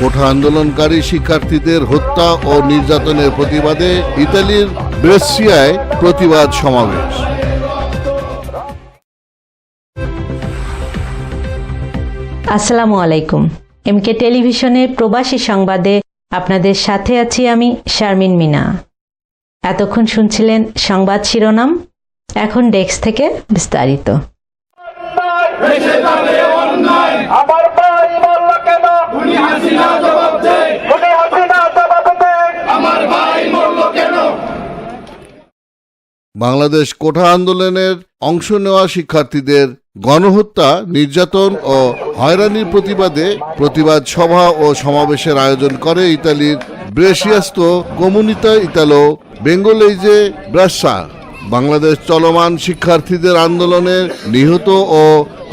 কোঠা আন্দোলনকারী শিক্ষার্থীদের হত্যা ও নির্যাতনের প্রতিবাদে ইতালির ব্রেসিয়ায় প্রতিবাদ সমাবেশ। আসসালামু আলাইকুম। এমকে টেলিভিশনের প্রবাসী সংবাদে আপনাদের সাথে আছি আমি শারমিন মিনা। এতক্ষণ শুনছিলেন সংবাদ শিরোনাম এখন ডেস্ক থেকে বিস্তারিত আমার ভাই বলল কেন খুনি হাসিনা জবাব দে খুনি হাসিনা জবাব দে আমার ভাই বলল কেন বাংলাদেশ কোঠা আন্দোলনের অংশ নেওয়া শিক্ষার্থীদের গণহত্যা, নির্যাতন ও হয়রানির প্রতিবাদে প্রতিবাদ সভা ও সমাবেশের আয়োজন করে ইতালির ব্রেসিয়াস্ত কমুনিতা ইতালো বেঙ্গলেইজে ব্রাসা। বাংলাদেশ চলমান শিক্ষার্থীদের আন্দোলনে নিহত ও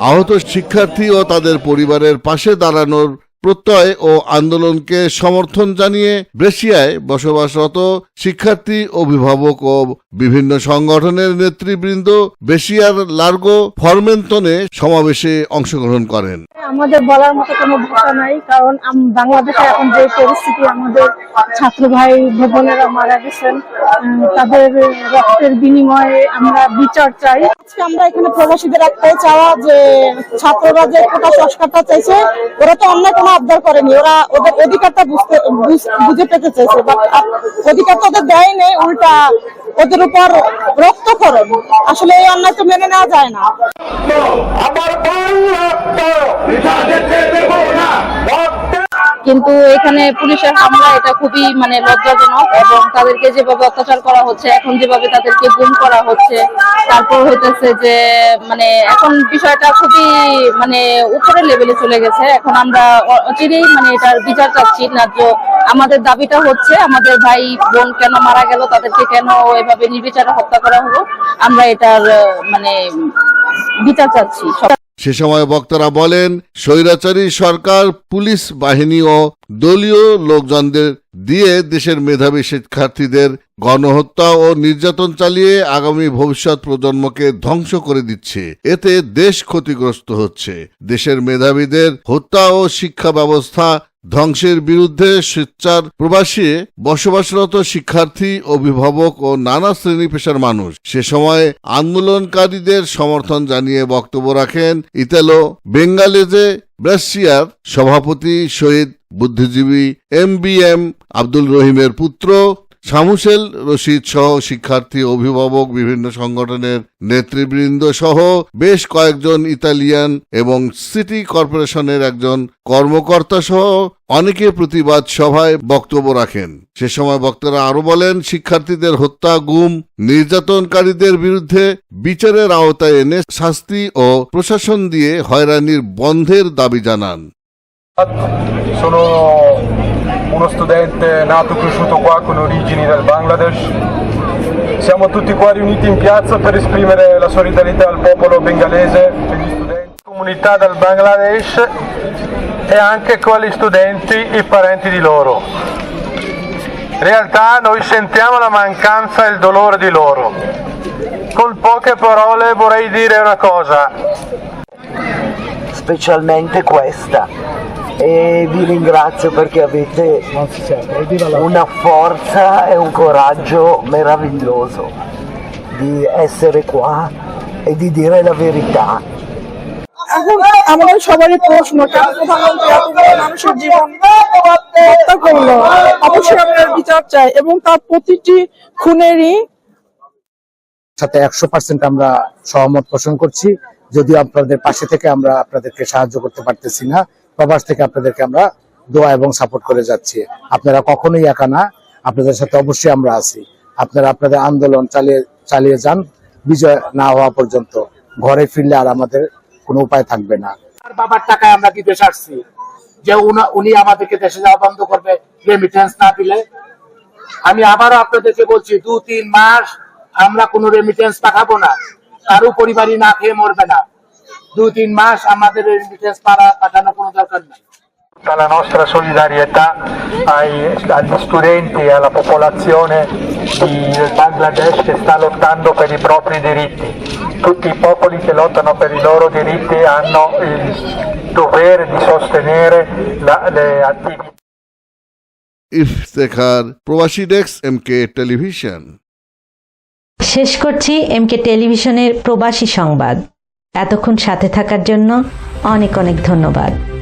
আহত শিক্ষার্থী ও তাদের পরিবারের পাশে দাঁড়ানোর প্রত্যয় ও আন্দোলনকে সমর্থন জানিয়ে ব্রেসিয়ায় বসবাসরত শিক্ষার্থী, অভিভাবক ও বিভিন্ন সংগঠনের নেতৃবৃন্দ বেশিয়ার লার্গো ফরমেন্তনে সমাবেশে অংশগ্রহণ করেন। আমাদের বলার মতো কোনো ভাষা নাই, কারণ বাংলাদেশে এখন যে পরিস্থিতি আমাদের ছাত্র ভাই বোনেরা মারা গেছেন তাদের রক্তের বিনিময়ে আমরা বিচার চাই। আজকে আমরা এখানে প্রবাসীদের একটাই চাওয়া যে ছাত্ররা যে কোটা সংস্কারটা চাইছে, ওরা তো অন্য কোনো আবদার করেনি। ওরা ওদের অধিকারটা বুঝতে বুঝে পেতে চাইছে বাট অধিকার তো ওদের দেয় নেই, উল্টা ওদের উপর রক্ত করেন আসলে এই অন্যায় তো মেনে নেওয়া যায় না। আমার ভাই রক্ত পিঠা যেতে দেব না রক্ত কিন্তু এখানে পুলিশের হামলা এটা খুবই মানে লজ্জাজনক এবং তাদেরকে যেভাবে অত্যাচার করা হচ্ছে, এখন যেভাবে তাদেরকে গুম করা হচ্ছে, তারপর হইতেছে যে মানে এখন বিষয়টা খুবই মানে উপরের লেভেলে চলে গেছে। এখন আমরা অচিরেই মানে এটার বিচার চাচ্ছি, ন্যায্য আমাদের দাবিটা হচ্ছে, আমাদের ভাই বোন কেন মারা গেল, তাদেরকে কেন এভাবে নির্বিচারে হত্যা করা হলো, আমরা এটার মানে বিচার চাচ্ছি। সে সময় বক্তারা বলেন, স্বৈরাচারী সরকার, পুলিশ বাহিনী ও দলীয় লোকজনদের দিয়ে দেশের মেধাবী শিক্ষার্থীদের গণহত্যা ও নির্যাতন চালিয়ে আগামী ভবিষ্যৎ প্রজন্মকে ধ্বংস করে দিচ্ছে। এতে দেশ ক্ষতিগ্রস্ত হচ্ছে। দেশের মেধাবীদের হত্যা ও শিক্ষা ব্যবস্থা ধ্বংসের বিরুদ্ধে স্বেচ্ছার প্রবাসী, বসবাসরত শিক্ষার্থী, অভিভাবক ও নানা শ্রেণি পেশার মানুষ সে সময় আন্দোলনকারীদের সমর্থন জানিয়ে বক্তব্য রাখেন ইতালো বেঙ্গালেজে ব্রাসিয়ার সভাপতি শহীদ বুদ্ধিজীবী এম বি এম আব্দুল রহিমের পুত্র শামুসেল রশিদ সহ শিক্ষার্থী, অভিভাবক, বিভিন্ন সংগঠনের নেতৃবৃন্দ সহ বেশ কয়েকজন ইতালিয়ান এবং সিটি কর্পোরেশনের একজন কর্মকর্তা সহ অনেকে প্রতিবাদ সভায় বক্তব্য রাখেন। সে সময় বক্তারা আরও বলেন, শিক্ষার্থীদের হত্যা, গুম, নির্যাতনকারীদের বিরুদ্ধে বিচারের আওতায় এনে শাস্তি ও প্রশাসন দিয়ে হয়রানির বন্ধের দাবি জানান। Uno studente nato e cresciuto qua con origini del Bangladesh. Siamo tutti qua riuniti in piazza per esprimere la solidarietà al popolo bengalese, agli studenti, comunità del Bangladesh e anche con gli studenti e i parenti di loro. In realtà noi sentiamo la mancanza e il dolore di loro. Con poche parole vorrei dire una cosa, specialmente questa e vi ringrazio perché avete una forza e un coraggio meraviglioso di essere qua e di dire la verità. এখন আমাদের সবারই প্রশ্ন কেন প্রধানমন্ত্রী এতগুলো মানুষের জীবন হত্যা করল অবশ্যই আমরা বিচার চাই এবং তার প্রতিটি খুনেরই সাথে একশো পার্সেন্ট আমরা সহমত পোষণ করছি যদিও আপনাদের পাশে থেকে আমরা আপনাদেরকে সাহায্য করতে পারতেছি না প্রবাস থেকে আপনাদেরকে আমরা দোয়া এবং সাপোর্ট করে যাচ্ছি। আপনারা কখনোই একা না, আপনাদের সাথে অবশ্যই আমরা আছি। আপনারা আপনাদের আন্দোলন চালিয়ে চালিয়ে যান, বিজয় না হওয়া পর্যন্ত। ঘরে ফিরলে আর আমাদের কোনো উপায় থাকবে না। বাবার টাকায় আমরা কি দেশে আসছি? যে উনি আমাদেরকে দেশে যাওয়া বন্ধ করবে রেমিটেন্স না দিলে? আমি আবারও আপনাদেরকে বলছি দু তিন মাস আমরা কোনো রেমিটেন্স পাঠাবো না। কারও পরিবারই না খেয়ে মরবে না। দু তিন মাস আমাদের রেমিটেন্স পাঠানো কোনো দরকার নাই tutta la nostra solidarietà ai, agli studenti e alla popolazione di Bangladesh che sta lottando per i propri diritti. Tutti i popoli che lottano per i loro diritti hanno il dovere di sostenere la- le attività. Iftekhar প্রবাসী desk M K television শেষ করছি এমকে টেলিভিশনের প্রবাসী সংবাদ এতক্ষণ সাথে থাকার জন্য অনেক অনেক ধন্যবাদ।